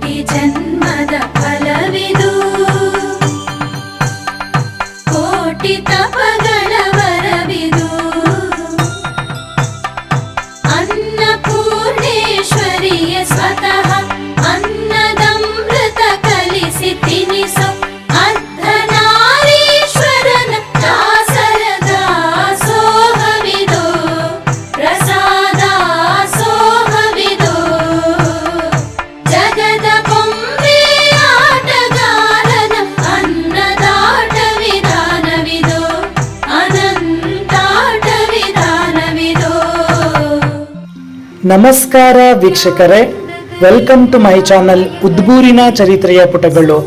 कोटि जन्म ನಮಸ್ಕಾರ ವೀಕ್ಷಕರೇ. ವೆಲ್ಕಮ್ ಟು ಮೈ ಚಾನಲ್ ಉದ್ಬೂರಿನ ಚರಿತ್ರೆಯ ಪುಟಗಳು.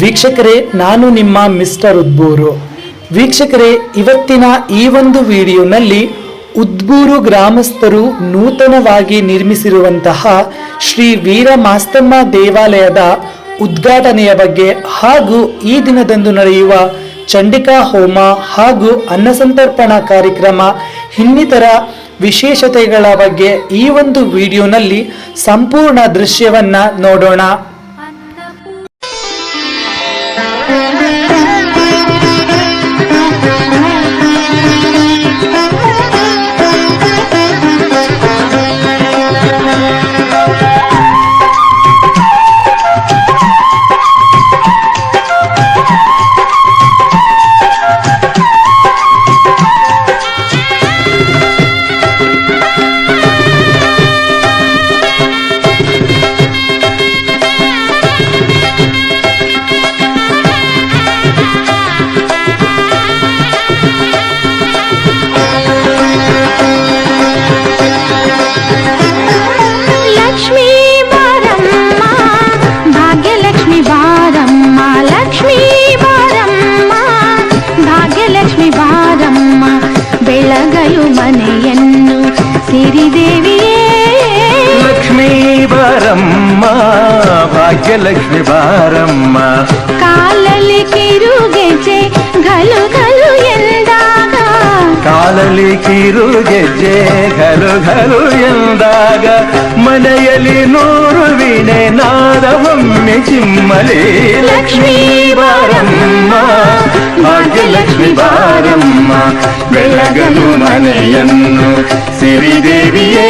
ವೀಕ್ಷಕರೇ, ನಾನು ನಿಮ್ಮ ಮಿಸ್ಟರ್ ಉದ್ಬೂರು. ವೀಕ್ಷಕರೇ, ಇವತ್ತಿನ ಈ ಒಂದು ವಿಡಿಯೋನಲ್ಲಿ ಉದ್ಬೂರು ಗ್ರಾಮಸ್ಥರು ನೂತನವಾಗಿ ನಿರ್ಮಿಸಿರುವಂತಹ ಶ್ರೀ ವೀರ ಮಾಸ್ತಮ್ಮ ದೇವಾಲಯದ ಉದ್ಘಾಟನೆಯ ಬಗ್ಗೆ ಹಾಗೂ ಈ ದಿನದಂದು ನಡೆಯುವ ಚಂಡಿಕಾ ಹೋಮ ಹಾಗೂ ಅನ್ನಸಂತರ್ಪಣಾ ಕಾರ್ಯಕ್ರಮ, ಇನ್ನಿತರ ವಿಶೇಷತೆಗಳ ಬಗ್ಗೆ ಈ ಒಂದು ವಿಡಿಯೋನಲ್ಲಿ ಸಂಪೂರ್ಣ ದೃಶ್ಯವನ್ನ ನೋಡೋಣ. ಬೆಳಗಲು ಮನೆಯನ್ನು ಸಿರಿದೇವಿಯೇ ಲಕ್ಷ್ಮೀ ಬಾರಮ್ಮ ಭಾಗ್ಯಲಕ್ಷ್ಮಿ ಬಾರಮ್ಮ ಕಾಲಲ್ಲಿ ಕಿರುಗೆಜೆ ಕಾಲಲ್ಲಿ ಕಿರು ಗೆಜ್ಜೆ ಘಲು ಘಲು ಎಂದಾಗ ಮನೆಯಲ್ಲಿ ನೂರು ವೀಣೆ ನಾದವೊಮ್ಮೆ ಚಿಮ್ಮಲಿ ಲಕ್ಷ್ಮೀ ಬಾರಮ್ಮ ಭಾಗ್ಯಲಕ್ಷ್ಮಿ ಬಾರಮ್ಮ ಬೆಳಗಲು ಮನೆಯನ್ನು ಸಿರಿದೇವಿಯೇ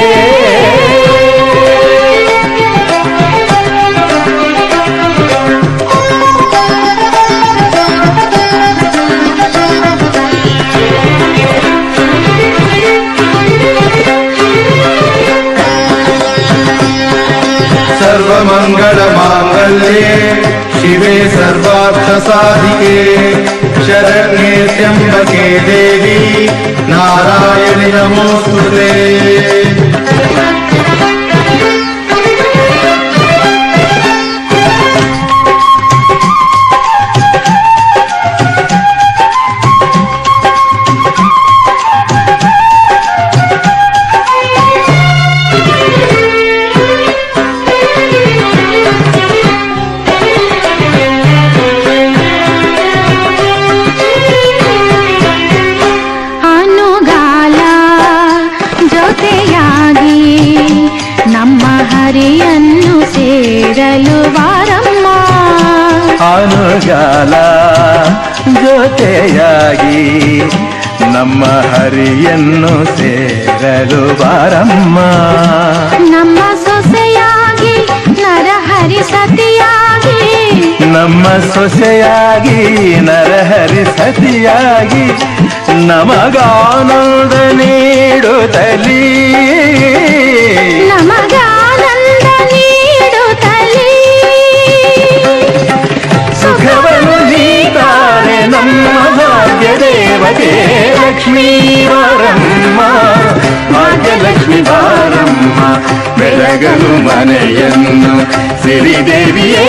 सर्वार्थसाधिके शरण्ये त्र्यम्बके देवी नारायणि नमोऽस्तु ಅನುಗಾಲ ಜೊತೆಯಾಗಿ ನಮ್ಮ ಹರಿಯನ್ನು ಸೇರಲು ಬಾರಮ್ಮ. ನಮ್ಮ ಸೊಸೆಯಾಗಿ ನರಹರಿ ಸತಿಯಾಗಿ. ನಮ್ಮ ಸೊಸೆಯಾಗಿ ನರಹರಿ ಸತಿಯಾಗಿ ನಮಗಾನಂದ ನೀಡುತ್ತಲೀ. ನಮಗಾನಂದ లక్ష్మీ వారమ్మ భాగ్యలక్ష్మి వారమ్మ వెలగను మనయన్ను సిరిదేవియే.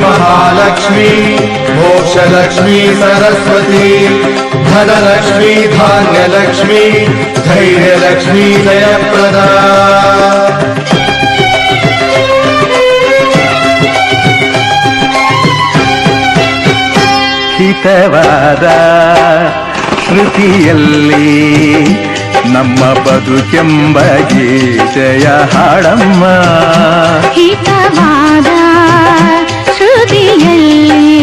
महालक्ष्मी मोक्षलक्ष्मी सरस्वती धनलक्ष्मी धान्यलक्ष्मी धैर्यलक्ष्मी जयप्रदा ಹಿತವಾದ ಶ್ರುತಿಯಲ್ಲಿ ನಮ್ಮ ಬದುಕೆಂಬ ಗೀತೆಯ ಹಾಡಮ್ಮ ಹಿತವಾದ ಶ್ರುತಿಯಲ್ಲಿ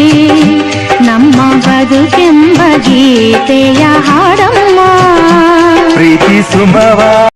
ನಮ್ಮ ಬದುಕೆಂಬ ಗೀತೆಯ ಹಾಡಮ್ಮ. ಪ್ರೀತಿ ಸುಮವ.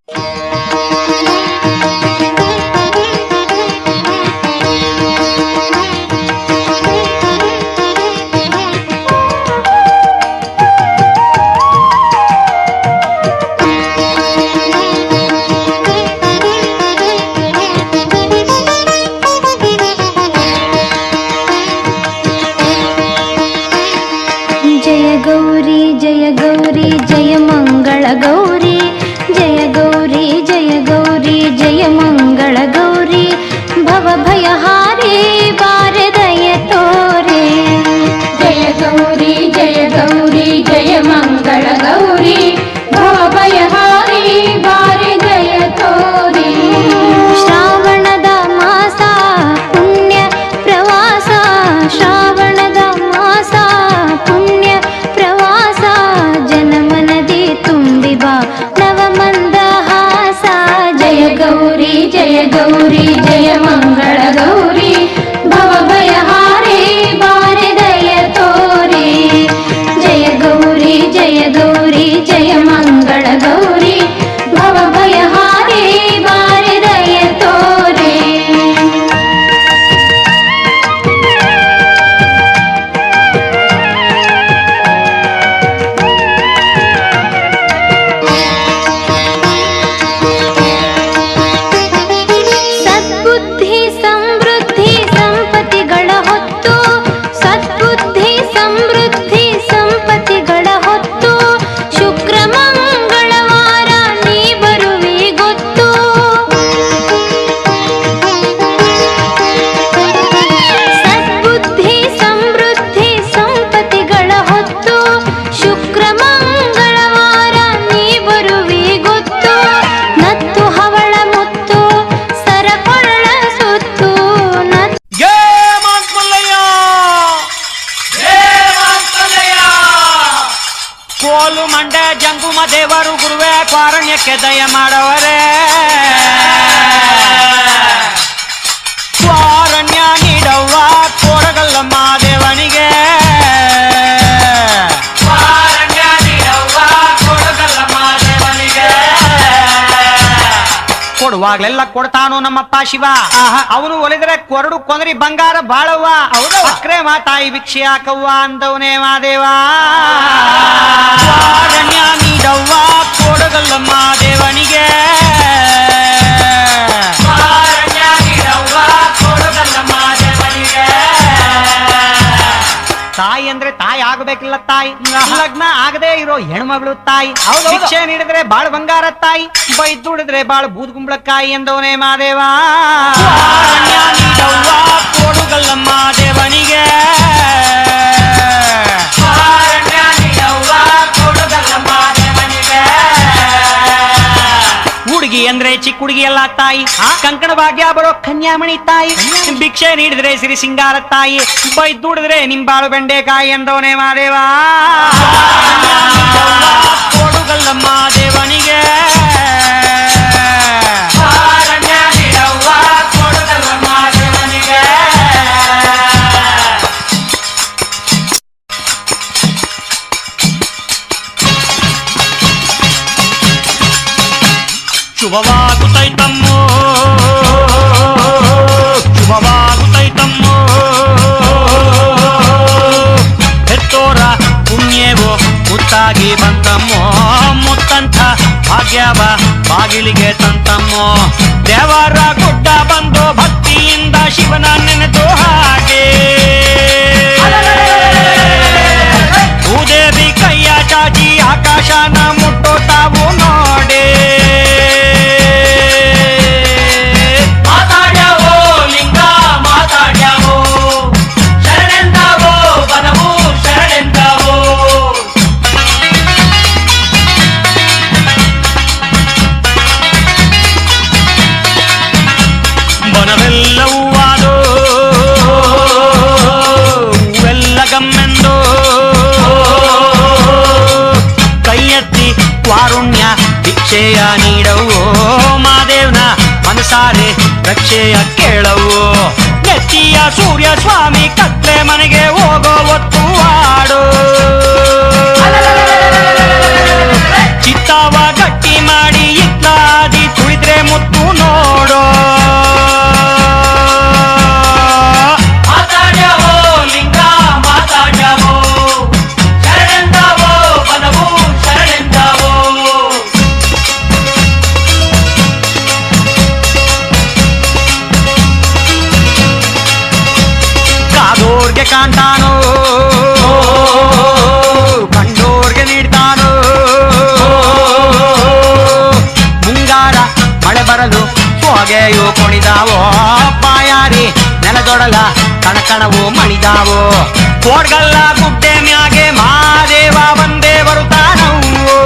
जय गौरी जय मङ्गल ಬೀಜ ಕೊಡುವಾಗ್ಲೆಲ್ಲ ಕೊಡ್ತಾನು ನಮ್ಮಪ್ಪ ಶಿವ. ಅವನು ಒಲಿದ್ರೆ ಕೊರಡು ಕೊಂದ್ರಿ ಬಂಗಾರ ಬಾಳವ್ವ. ಅಕ್ರೆ ಮಾತಾಯಿ ಭಿಕ್ಷೆ ಹಾಕವ್ವ ಅಂದವನೇ ಮಾದೇವ. ನೀಡವ್ವ ಕೊಡಗಲ್ಲಮ್ಮ ದೇವನಿಗೆ ತಾಯಿ ಆಗಬೇಕಿಲ್ಲ ತಾಯಿ ಲಗ್ನ ಆಗದೆ ಇರೋ ಹೆಣ್ಮಗಳು ತಾಯಿ ಶಿಕ್ಷೆ ನೀಡಿದ್ರೆ ಬಾಳ್ ಬಂಗಾರ ತಾಯಿ ಬೈದುಡಿದ್ರೆ ಬಾಳ್ ಬೂದ್ ಕುಂಬಳಕಾಯಿ ಎಂದವನೇ ಮಾದೇವ ಕಾರಣ್ಯ ನೀಡವ್ವ ಅಂದ್ರೆ ಚಿಕ್ಕ ಹುಡುಗಿ ಎಲ್ಲ ತಾಯಿ ಕಂಕಣ ಭಾಗ್ಯ ಬರೋ ಕನ್ಯಾಮಣಿ ತಾಯಿ. ಭಿಕ್ಷೆ ನೀಡಿದ್ರೆ ಸಿರಿ ಸಿಂಗಾರ ತಾಯಿ. ಬೈದ್ ದುಡಿದ್ರೆ ನಿಂಬಾಳು ಬೆಂಡೆಕಾಯಿ ಎಂದವನೇ ಮಾದೇವಾ ಕೊಡುಗಲ್ಲಮ್ಮ ಮುತ್ತಾಗಿ ಬಂತಮ್ಮೋ ಮುತ್ತಂತ ಭಾಗ್ಯವ ಬಾಗಿಲಿಗೆ ತಂತಮ್ಮೋ. ದೇವರ ಗುಡ್ಡ ಬಂದು ಭಕ್ತಿಯಿಂದ ಶಿವನ ನೆನೆದು ಹಾಗೆ. கட்டி மாடி ಮಳೆ ಬರಲು ಹೊಗೆಯು ಕುಣಿದಾವೋ? ಪಾಯಾರಿ ನೆಲದೊಡಲ ಕಣಕಣವು ಮಣಿದಾವೋ? ಕೋಡ್ಗಲ್ಲ ಗುಡ್ಡೆ ಮ್ಯಾಗೆ ಮಾದೇವ ಬಂದೇ ಬರುತ್ತಾನವೋ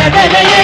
கடலையே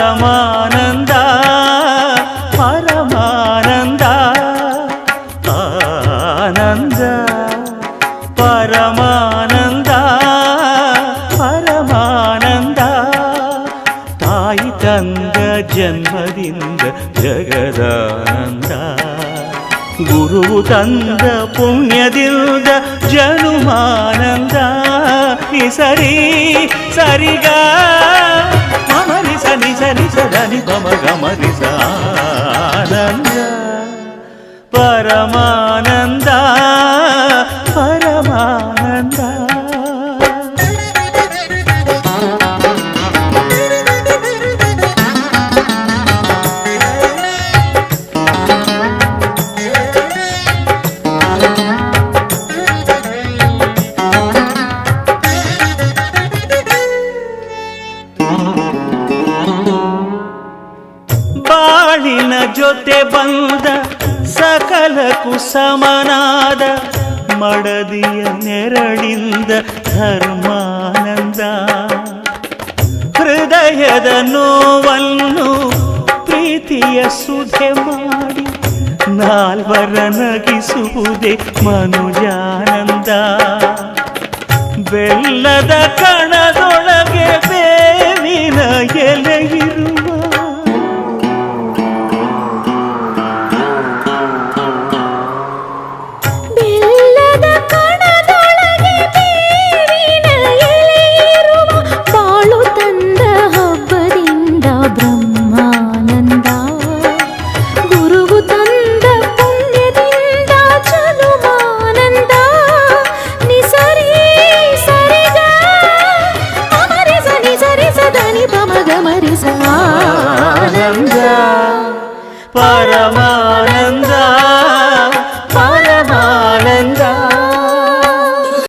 பரமானந்தா பரமானந்தா ஆனந்த பரமானந்தா பரமானந்தா. தாய் தந்த ஜன்மதிந்த ಜಗದಾನಂದಾ ಗುರುವು ತಂದ ಪುಣ್ಯದಿಂದ ಜನುಮಾನಂದ ಸರಿ ಸರಿಗ నిజ నిజ ధని గమ గమ నిజ పరమా ಕುಸಮನಾದ ಮಡದಿಯ ನೆರಳಿಂದ ಧರ್ಮಾನಂದ. ಹೃದಯದ ನೋವನ್ನು ಪ್ರೀತಿಯ ಸುಧೆ ಮಾಡಿ ನಾಲ್ವರ ನಗಿಸುವುದೇ ಮನುಜಾನಂದ. ಬೆಲ್ಲದ ಕಣದೊಳಗೆ